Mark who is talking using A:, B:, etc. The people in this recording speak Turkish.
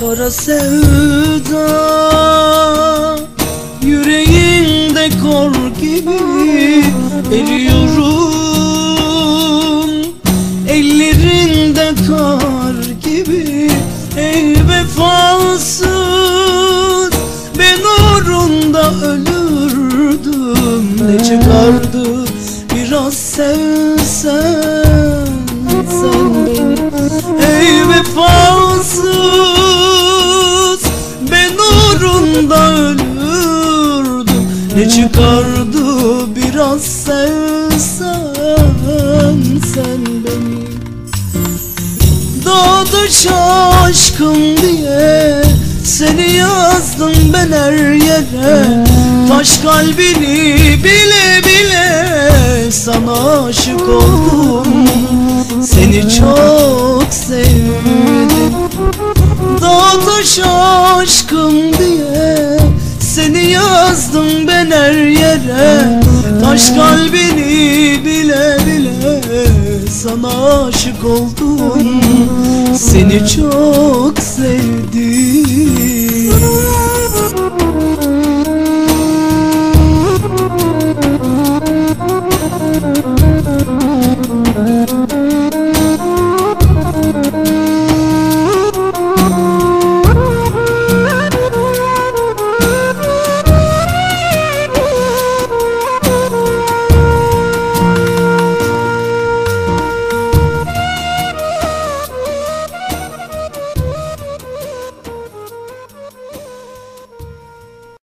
A: Kara sevda Yüreğimde kor gibi Eriyorum. Ellerinde kar gibi Ey vefasız. Ben uğrunda ölürdüm. Ne çıkardı? Biraz sevsen Sen Ne çıkardı biraz sevsen Sen beni? Doğdu aşkım diye Seni yazdım ben her yere. Taş kalbini bile bile Sana aşık oldum. Seni çok sevdim. Doğdu aşkım diye Seni yazdım Taş kalbini bile bile Sana aşık oldum. Seni çok sevdim